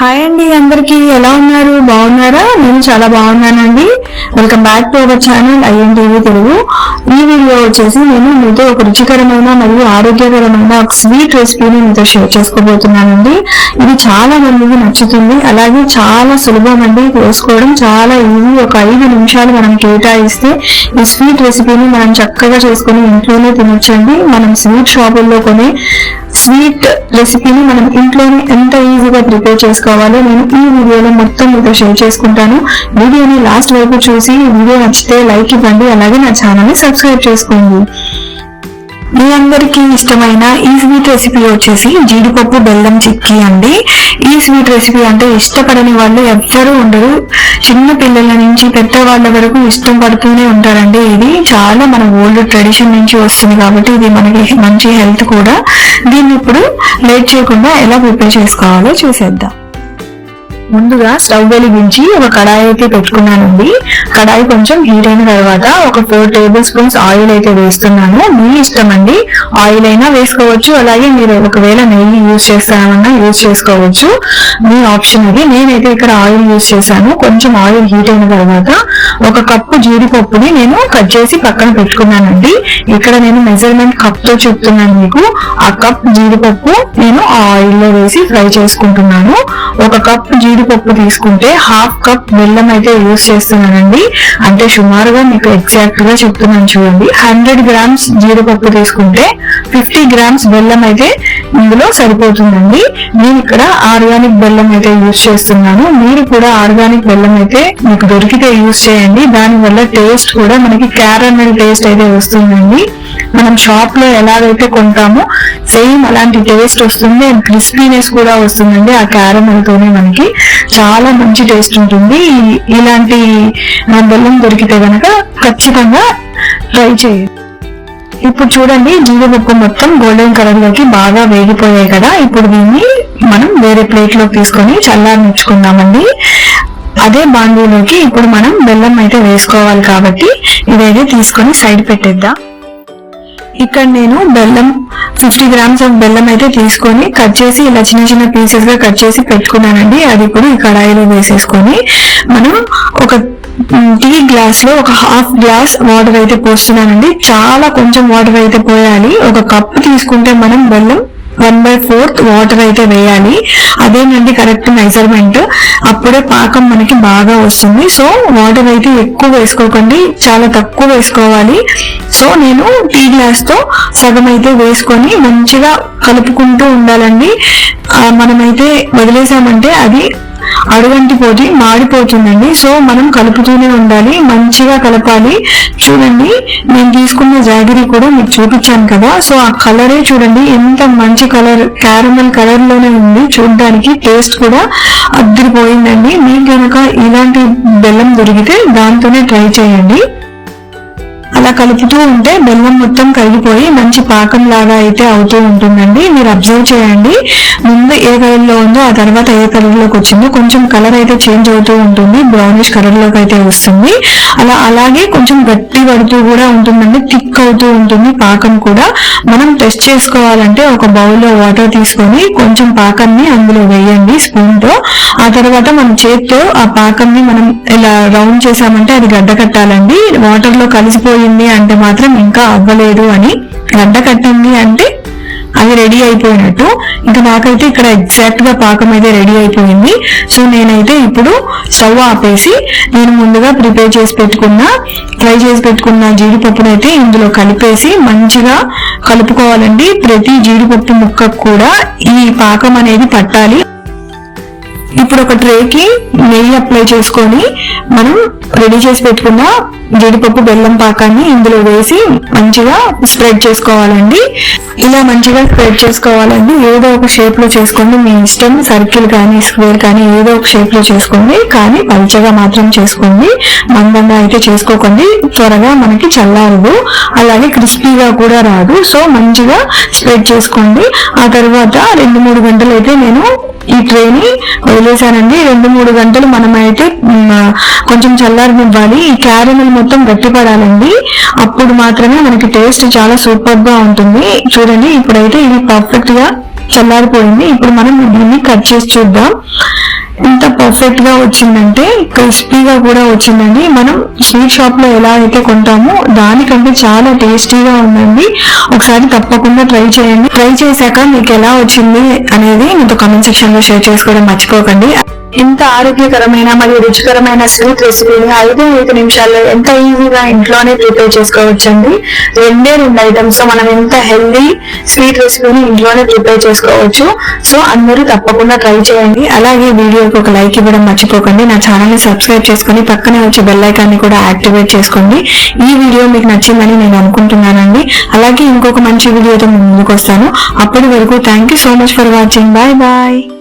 Hi అండి అందరికి ఎలా ఉన్నారు? బాగున్నారా? నేను చాలా బాగున్నానండి. Welcome back to our channel IN TV Telugu. ఈ వీడియో వచ్చేసి నేను మీతో ఒక రుచికరమైన మరియు ఆరోగ్యకరమైన ఒక స్వీట్ రెసిపీని మీతో షేర్ చేసుకోబోతున్నానండి. ఇది చాలా మందికి నచ్చుతుంది. అలాగే చాలా సులభం అండి. చేసుకోవడం చాలా ఈజీ ఒక ఐదు నిమిషాలు మనం కేటాయిస్తే ఈ స్వీట్ రెసిపీని మనం చక్కగా చేసుకుని ఇంట్లోనే తినొచ్చండి. మనం స్వీట్ షాపుల్లో కొని స్వీట్ రెసిపీని మనం ఇంట్లోనే ఎంత ఈజీగా ప్రిపేర్ చేసుకోవాలో. నేను ఈ వీడియోలో మొత్తం మీతో షేర్ చేసుకుంటాను. వీడియోని లాస్ట్ వరకు చూసి వీడియో నచ్చితే లైక్ ఇవ్వండి. అలాగే నా ఛానల్ని సబ్స్క్రైబ్ చేసుకోండి. మీ అందరికీ ఇష్టమైన ఈ స్వీట్ రెసిపీ వచ్చేసి జీడిపప్పు బెల్లం చిక్కీ అండి. ఈ స్వీట్ రెసిపీ అంటే ఇష్టపడని వాళ్ళు ఎవ్వరూ ఉండరు. చిన్న పిల్లల నుంచి పెద్దవాళ్ళ వరకు ఇష్టం పడుతూనే ఉంటారండి. ఇది చాలా మన ఓల్డ్ ట్రెడిషన్ నుంచి వస్తుంది కాబట్టి ఇది మనకి మంచి హెల్త్ కూడా. దీన్ని ఇప్పుడు లేట్ చేయకుండా ఎలా ప్రిపేర్ చేసుకోవాలో చూసేద్దాం. ముందుగా స్టవ్ వెలిగించి ఒక కడాయి అయితే పెట్టుకున్నానండి. కడాయి కొంచెం హీట్ అయిన తర్వాత ఒక ఫోర్ టేబుల్ స్పూన్స్ ఆయిల్ అయితే వేస్తున్నాను. మీ ఇష్టం అండి ఆయిల్ అయినా వేసుకోవచ్చు. అలాగే మీరు ఒకవేళ నెయ్యి యూజ్ చేస్తామన్నా యూజ్ చేసుకోవచ్చు. మీ ఆప్షన్ ఇది. నేనైతే ఇక్కడ ఆయిల్ యూజ్ చేశాను. కొంచెం ఆయిల్ హీట్ అయిన తర్వాత ఒక కప్పు జీడిపప్పుని నేను కట్ చేసి పక్కన పెట్టుకున్నానండి. ఇక్కడ నేను మెజర్మెంట్ కప్తో చెప్తున్నాను మీకు. ఆ కప్ జీడిపప్పు నేను ఆ ఆయిల్లో వేసి ఫ్రై చేసుకుంటున్నాను. ఒక కప్ జీడిపప్పు తీసుకుంటే హాఫ్ కప్ బెల్లం అయితే యూస్ చేస్తున్నానండి. అంటే సుమారుగా మీకు ఎగ్జాక్ట్గా చెప్తున్నాను చూడండి. హండ్రెడ్ గ్రామ్స్ జీడిపప్పు తీసుకుంటే ఫిఫ్టీ గ్రామ్స్ బెల్లం అయితే ఇందులో సరిపోతుందండి. నేను ఇక్కడ ఆర్గానిక్ బెల్లం అయితే యూజ్ చేస్తున్నాను. మీరు కూడా ఆర్గానిక్ బెల్లం అయితే మీకు దొరికితే యూస్ చేయండి. దానివల్ల టేస్ట్ కూడా మనకి క్యారమెల్ టేస్ట్ అయితే వస్తుందండి. మనం షాప్లో ఎలాగైతే కొంటామో సేమ్ అలాంటి టేస్ట్ వస్తుంది అండ్ క్రిస్పీనెస్ కూడా వస్తుందండి ఆ క్యారమెల్ తోనే మనకి. చాలా మంచి టేస్ట్ ఉంటుంది. ఇలాంటి బెల్లం దొరికితే కనుక ఖచ్చితంగా ట్రై చేయండి. ఇప్పుడు చూడండి జీడిపప్పు మొత్తం గోల్డెన్ కలర్లోకి బాగా వేగిపోయాయి కదా. ఇప్పుడు దీన్ని మనం వేరే ప్లేట్లోకి తీసుకొని చల్లారనిచ్చుకుందామండి అదే బాండీలోకి ఇప్పుడు మనం బెల్లం అయితే వేసుకోవాలి కాబట్టి ఇదైతే తీసుకొని సైడ్ పెట్టేద్దాం. ఇక్కడ నేను బెల్లం ఫిఫ్టీ గ్రామ్స్ ఆఫ్ బెల్లం అయితే తీసుకొని కట్ చేసి ఇలా చిన్న చిన్న పీసెస్గా కట్ చేసి పెట్టుకున్నానండి. అది ఇప్పుడు ఈ కడాయిలో వేసేసుకొని మనం ఒక టీ గ్లాస్లో ఒక హాఫ్ గ్లాస్ వాటర్ అయితే పోస్తున్నానండి. చాలా కొంచెం వాటర్ అయితే పోయాలి. ఒక కప్పు తీసుకుంటే మనం బెల్లం వన్ బై ఫోర్త్ వాటర్ అయితే వేయాలి. అదేనండి కరెక్ట్ మెజర్మెంట్. అప్పుడే పాకం మనకి బాగా వస్తుంది. సో వాటర్ అయితే ఎక్కువ వేసుకోకండి. చాలా తక్కువ వేసుకోవాలి. సో నేను టీ గ్లాస్తో సగం అయితే వేసుకొని మంచిగా కలుపుకుంటూ ఉండాలండి. మనమైతే వదిలేసామంటే అది అడుగంటిపోయి మాడిపోతుందండి సో మనం కలుపుతూనే ఉండాలి మంచిగా కలపాలి. చూడండి నేను తీసుకున్న జాగిరి కూడా మీకు చూపించాను కదా. సో ఆ కలరే చూడండి ఎంత మంచి కలర్ క్యారమల్ కలర్లోనే ఉంది. చూడడానికి టేస్ట్ కూడా అద్దరిపోయిందండి. మీకు కనుక ఇలాంటి బెల్లం దొరికితే దాంతోనే ట్రై చేయండి. అలా కలుపుతూ ఉంటే బెల్లం మొత్తం కరిగిపోయి మంచి పాకం లాగా అయితే అవుతూ ఉంటుందండి. మీరు అబ్జర్వ్ చేయండి. ముందు ఏ కలర్లో ఉందో ఆ తర్వాత ఏ కలర్లోకి వచ్చిందో కొంచెం కలర్ అయితే చేంజ్ అవుతూ ఉంటుంది. బ్రౌనిష్ కలర్లోకి అయితే వస్తుంది. అలా అలాగే కొంచెం గట్టి పడుతూ కూడా ఉంటుందండి. థిక్ అవుతూ ఉంటుంది పాకం కూడా. మనం టెస్ట్ చేసుకోవాలంటే ఒక బౌల్లో వాటర్ తీసుకొని కొంచెం పాకాన్ని అందులో వేయండి స్పూన్తో. ఆ తర్వాత మనం చేత్తో ఆ పాకంని మనం ఇలా రౌండ్ చేసామంటే అది గడ్డ కట్టాలండి వాటర్లో కలిసిపోయి కలిసిపోయింది అంటే మాత్రం ఇంకా అవ్వలేదు అని గడ్డ కట్టింది అంటే అది రెడీ అయిపోయినట్టు. ఇంకా నాకైతే ఇక్కడ ఎగ్జాక్ట్గా పాకం అయితే రెడీ అయిపోయింది. సో నేనైతే ఇప్పుడు స్టవ్ ఆపేసి నేను ముందుగా ప్రిపేర్ చేసి పెట్టుకున్న ఫ్రై చేసి పెట్టుకున్న జీడిపప్పును అయితే ఇందులో కలిపేసి మంచిగా కలుపుకోవాలండి. ప్రతి జీడిపప్పు ముక్కకు కూడా ఈ పాకం అనేది పట్టాలి. ఇప్పుడు ఒక ట్రేకి నెయ్యి అప్లై చేసుకొని మనం రెడీ చేసి పెట్టుకున్న జీడిపప్పు బెల్లం పాకాన్ని ఇందులో వేసి మంచిగా స్ప్రెడ్ చేసుకోవాలండి. ఇలా మంచిగా స్ప్రెడ్ చేసుకోవాలండి. ఏదో ఒక షేప్లో చేసుకోండి. మీ ఇష్టం సర్కిల్ కానీ స్క్వేర్ కానీ ఏదో ఒక షేప్లో చేసుకోండి. కానీ పల్చగా మాత్రం చేసుకోండి. మందంగా అయితే చేసుకోకండి. త్వరగా మనకి చల్లారదు. అలాగే క్రిస్పీగా కూడా రాదు. సో మంచిగా స్ప్రెడ్ చేసుకోండి. ఆ తర్వాత రెండు మూడు గంటలు అయితే నేను ఈ ట్రేని వదిలేసానండి రెండు మూడు గంటలు మనం అయితే మ్, కొంచెం చల్లారనివ్వాలి. ఈ క్యారమెల్ మొత్తం గట్టిపడాలండి. అప్పుడు మాత్రమే మనకి టేస్ట్ చాలా సూపర్గా ఉంటుంది. చూడండి ఇప్పుడైతే ఇది పర్ఫెక్ట్గా చల్లారిపోయింది. ఇప్పుడు మనం దీన్ని కట్ చేసి చూద్దాం. ఎంత పర్ఫెక్ట్గా వచ్చిందంటే క్రిస్పీగా కూడా వచ్చిందండి. మనం స్వీట్ షాప్లో ఎలా అయితే కొంటామో దానికంటే చాలా టేస్టీగా ఉందండి. ఒకసారి తప్పకుండా ట్రై చేయండి. ట్రై చేశాక మీకు ఎలా వచ్చింది అనేది మీతో కామెంట్ సెక్షన్లో షేర్ చేసుకోవడం మర్చిపోకండి. ఎంత ఆరోగ్యకరమైన మరియు రుచికరమైన స్వీట్ రెసిపీని ఐదు ఐదు నిమిషాల్లో ఎంత ఈజీగా ఇంట్లోనే ప్రిపేర్ చేసుకోవచ్చండి. రెండే రెండు ఐటమ్స్తో మనం ఎంత హెల్దీ స్వీట్ రెసిపీని ఇంట్లోనే ప్రిపేర్ చేసుకోవచ్చు. సో అందరూ తప్పకుండా ట్రై చేయండి. అలాగే వీడియోకి ఒక లైక్ ఇవ్వడం మర్చిపోకండి. నా ఛానల్ని సబ్స్క్రైబ్ చేసుకొని పక్కనే వచ్చే బెల్ కూడా యాక్టివేట్ చేసుకోండి. ఈ వీడియో మీకు నచ్చిందని నేను అనుకుంటున్నానండి. అలాగే ఇంకొక మంచి వీడియోతో ముందుకు వస్తాను. అప్పటి వరకు thank you so much for watching bye bye